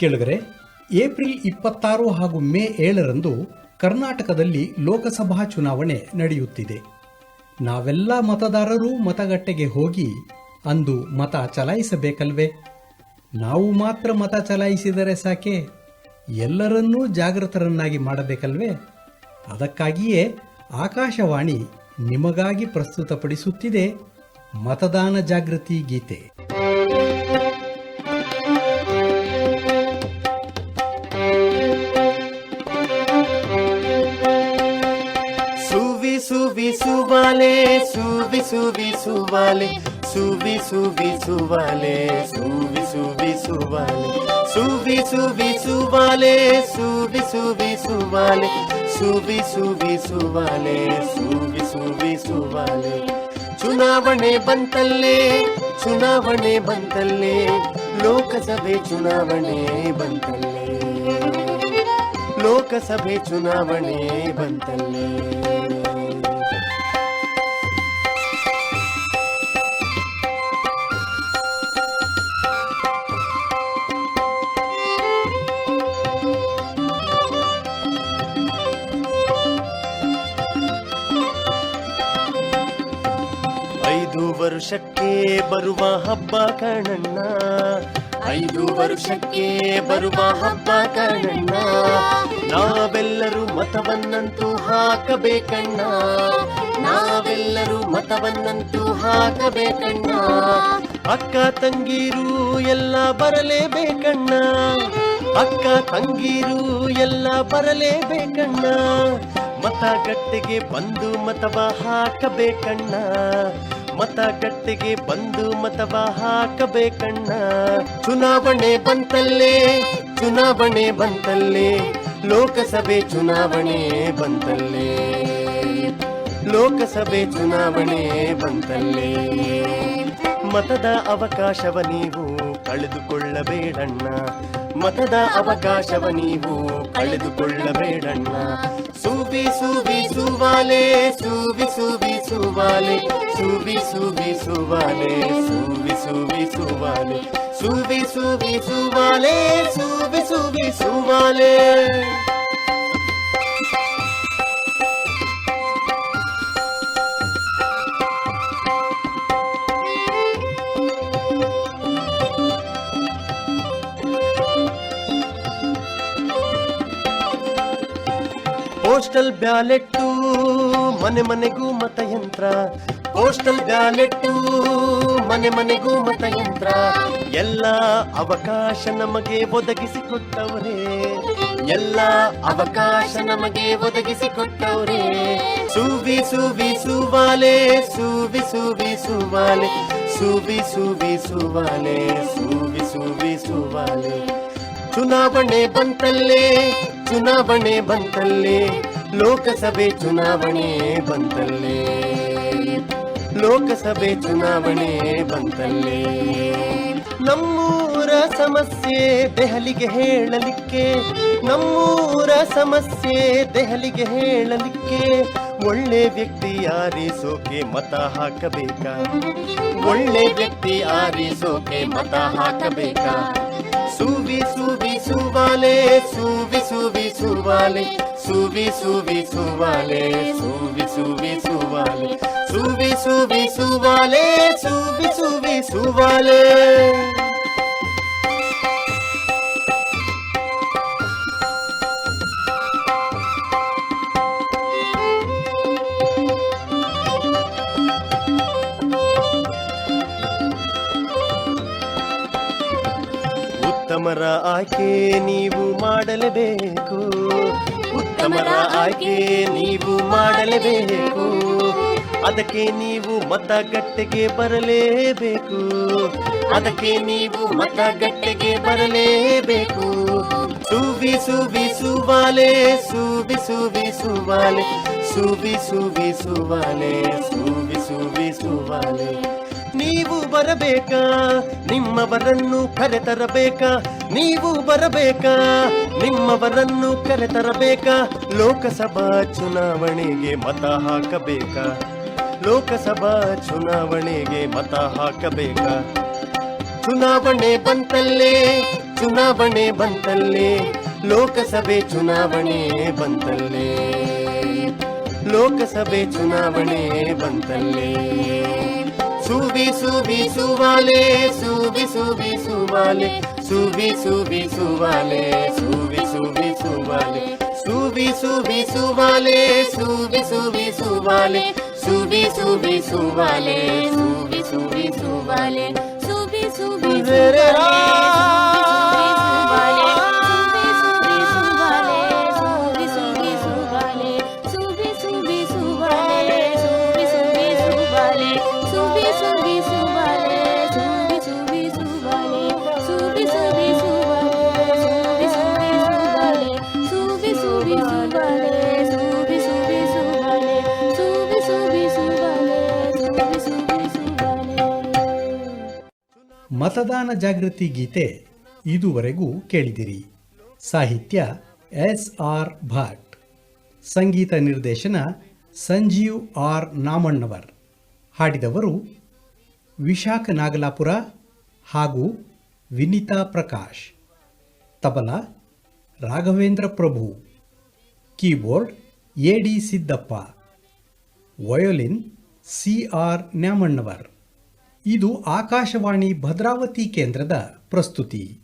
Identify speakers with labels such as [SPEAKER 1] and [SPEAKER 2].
[SPEAKER 1] ಕೆಳಗರೆ, ಏಪ್ರಿಲ್ ಇಪ್ಪತ್ತಾರು ಹಾಗೂ ಮೇ ಏಳರಂದು ಕರ್ನಾಟಕದಲ್ಲಿ ಲೋಕಸಭಾ ಚುನಾವಣೆ ನಡೆಯುತ್ತಿದೆ. ನಾವೆಲ್ಲ ಮತದಾರರು ಮತಗಟ್ಟೆಗೆ ಹೋಗಿ ಅಂದು ಮತ ಚಲಾಯಿಸಬೇಕಲ್ವೇ? ನಾವು ಮಾತ್ರ ಮತ ಚಲಾಯಿಸಿದರೆ ಸಾಕೆ? ಎಲ್ಲರನ್ನೂ ಜಾಗೃತರನ್ನಾಗಿ ಮಾಡಬೇಕಲ್ವೇ? ಅದಕ್ಕಾಗಿಯೇ ಆಕಾಶವಾಣಿ ನಿಮಗಾಗಿ ಪ್ರಸ್ತುತಪಡಿಸುತ್ತಿದೆ ಮತದಾನ ಜಾಗೃತಿ ಗೀತೆ.
[SPEAKER 2] సువి సువాలే సువి సువి సువాలే సువి సువి సువాలే సువి సువి సువాలే సువి సువి సువాలే సువి సువి సువాలే సువి సువి సువాలే సువి సువి సువాలే. ಚುನಾವಣೆ ಬಂತಲ್ಲೇ ಚುನಾವಣೆ ಬಂತಲ್ಲೇ ಲೋಕಸಭೆ ಚುನಾವಣೆ ಬಂತಲ್ಲೇ ಲೋಕಸಭೆ ಚುನಾವಣೆ ಬಂತಲ್ಲೇ. ಐದು ವರ್ಷಕ್ಕೆ ಬರುವ ಹಬ್ಬ ಕಣಣ್ಣ. ಐದು ವರ್ಷಕ್ಕೆ ಬರುವ ಹಬ್ಬ ಕಣ್ಣ ನಾವೆಲ್ಲರೂ ಮತವನ್ನಂತೂ ಹಾಕಬೇಕಣ್ಣ. ನಾವೆಲ್ಲರೂ ಮತವನ್ನಂತೂ ಹಾಕಬೇಕಣ್ಣ. ಅಕ್ಕ ತಂಗೀರು ಎಲ್ಲ ಬರಲೇಬೇಕಣ್ಣ. ಅಕ್ಕ ತಂಗೀರು ಎಲ್ಲ ಬರಲೇಬೇಕಣ್ಣ. ಮತಗಟ್ಟೆಗೆ ಬಂದು ಮತವ ಹಾಕಬೇಕಣ್ಣ. ಮತಗಟ್ಟೆಗೆ ಬಂದು ಮತವ ಹಾಕಬೇಕಣ್ಣ. ಚುನಾವಣೆ ಬಂತಲ್ಲೇ ಚುನಾವಣೆ ಬಂತಲ್ಲೇ, ಲೋಕಸಭೆ ಚುನಾವಣೆ ಬಂತಲ್ಲೇ. ಲೋಕಸಭೆ ಚುನಾವಣೆ ಬಂತಲ್ಲೇ. ಮತದ ಅವಕಾಶವ ನೀವು ಕಳೆದುಕೊಳ್ಳಬೇಡಣ್ಣ. ಮತದ ಅವಕಾಶವ ನೀವು ಕಳೆದುಕೊಳ್ಳಬೇಡಣ್ಣ. ಸೂಬಿ ಸೂಬಿ ಸುವಾಲೆ, ಸೂಬಿ ಸೂಬಿ ಸುವಾಲೆ, ಸೂಬಿ ಸೂಬಿ ಸುವಾಲೆ, ಸೂಬಿ ಸೂಬಿ ಸುವಾಲೆ, ಸೂಬಿ ಸೂಬಿ ಸುವಾಲೆ, ಸೂಬಿ ಸೂಬಿ ಸುವಾಲೆ. ಪೋಸ್ಟಲ್ ಬ್ಯಾಲೆಟ್ಟು ಮನೆ ಮನೆಗೂ ಮತಯಂತ್ರ. ಪೋಸ್ಟಲ್ ಬ್ಯಾಲೆಟ್ಟು ಮನೆ ಮನೆಗೂ ಮತಯಂತ್ರ. ಎಲ್ಲ ಅವಕಾಶ ನಮಗೆ ಒದಗಿಸಿಕೊಟ್ಟವರೇ ಎಲ್ಲ ಅವಕಾಶ ನಮಗೆ ಒದಗಿಸಿಕೊಟ್ಟವರೇ ಸುವಿ ಸುವಿ, ಸುವಾಲೆ, ಸುವಿ ಸುವಿ, ಸುವಾಲೆ. ಸುವಿ ಸುವಿ, ಸುವಾಲೆ, ಸುವಿ ಸುವಿ, ಸುವಾಲೆ. ಚುನಾವಣೆ ಬಂತಲ್ಲೇ ಚುನಾವಣೆ ಬಂತಲ್ಲೇ? ಲೋಕಸಭೆ ಚುನಾವಣೆ ಬಂತಲ್ಲೇ? ಲೋಕಸಭೆ ಚುನಾವಣೆ ಬಂತಲ್ಲೇ? ನಮ್ಮೂರ ಸಮಸ್ಯೆ ದೆಹಲಿಗೆ ಹೇಳಲಿಕ್ಕೆ, ನಮ್ಮೂರ ಸಮಸ್ಯೆ ದೆಹಲಿಗೆ ಹೇಳಲಿಕ್ಕೆ, ಒಳ್ಳೆ ವ್ಯಕ್ತಿ ಆರಿಸೋಕೆ ಮತ ಹಾಕಬೇಕಾ? ಒಳ್ಳೆ ವ್ಯಕ್ತಿ ಆರಿಸೋಕೆ ಮತ ಹಾಕಬೇಕಾ? Subi, subi, subale, subi, subi, subale, subi, subi, subale, subi, subi, subale, subi, subi, subale, subi, subi, subale. ಉತ್ತಮರ ಆಯ್ಕೆ ನೀವು ಮಾಡಲೇಬೇಕು. ಉತ್ತಮರ ಆಯ್ಕೆ ನೀವು ಮಾಡಲೇಬೇಕು. ಅದಕ್ಕೆ ನೀವು ಮತಗಟ್ಟೆಗೆ ಬರಲೇಬೇಕು. ಅದಕ್ಕೆ ನೀವು ಮತಗಟ್ಟೆಗೆ ಬರಲೇಬೇಕು. ಸುವಿ ಸುವಿ ಸುವಾಲೆ ಸುವಿ ಸುವಿ ಸುವಾಲೆ ಸುವಿ ಸುವಿ ಸುವಾಲೆ ಸುವಿ ಸುವಿ ಸುವಾಲೆ ನೀವು ಬರಬೇಕಾ? ನಿಮ್ಮವರನ್ನು ಕರೆತರಬೇಕಾ? ನೀವು ಬರಬೇಕಾ? ನಿಮ್ಮವರನ್ನು ಕರೆತರಬೇಕಾ? ಲೋಕಸಭಾ ಚುನಾವಣೆಗೆ ಮತ ಹಾಕಬೇಕ? ಲೋಕಸಭಾ ಚುನಾವಣೆಗೆ ಮತ ಹಾಕಬೇಕ? ಚುನಾವಣೆ ಬಂತಲ್ಲೇ? ಚುನಾವಣೆ ಬಂತಲ್ಲೇ? ಲೋಕಸಭೆ ಚುನಾವಣೆ ಬಂತಲ್ಲೇ? ಲೋಕಸಭೆ ಚುನಾವಣೆ ಬಂತಲ್ಲೇ? ಸುವಿ ಸುವಿ ಸುವಾಲೆ ಸುವಿ ಸುವಿ ಸುವಾಲೆ ಸುವಿ ಸುವಿ ಸುವಾಲೆ ಸುವಿ ಸುವಿ ಸುವಾಲೆ ಸುವಿ ಸುವಿ ಸುವಾಲೆ ಸುವಿ ಸುವಿ ಸುವಾಲೆ ಸುವಿ ಸುವಿ ಸುವಾಲೆ ಸುವಿ ಸುವಿ ಸುವಾಲೆ
[SPEAKER 3] ಸುಬಿ ಸುಬಿ
[SPEAKER 2] ರೆ
[SPEAKER 1] ಮತದಾನ ಜಾಗೃತಿ ಗೀತೆ ಇದುವರೆಗೂ ಕೇಳಿದಿರಿ. ಸಾಹಿತ್ಯ ಎಸ್ ಆರ್ ಭಟ್. ಸಂಗೀತ ನಿರ್ದೇಶನ ಸಂಜೀವ್ ಆರ್ ನಾಮಣ್ಣವರ್. ಹಾಡಿದವರು ವಿಶಾಖ ನಾಗಲಾಪುರ ಹಾಗೂ Vinita Prakash. Tabla Raghavendra Prabhu. Keyboard A D Siddappa. Violin C R Nyamannavar. ಇದು ಆಕಾಶವಾಣಿ ಭದ್ರಾವತಿ ಕೇಂದ್ರದ ಪ್ರಸ್ತುತಿ.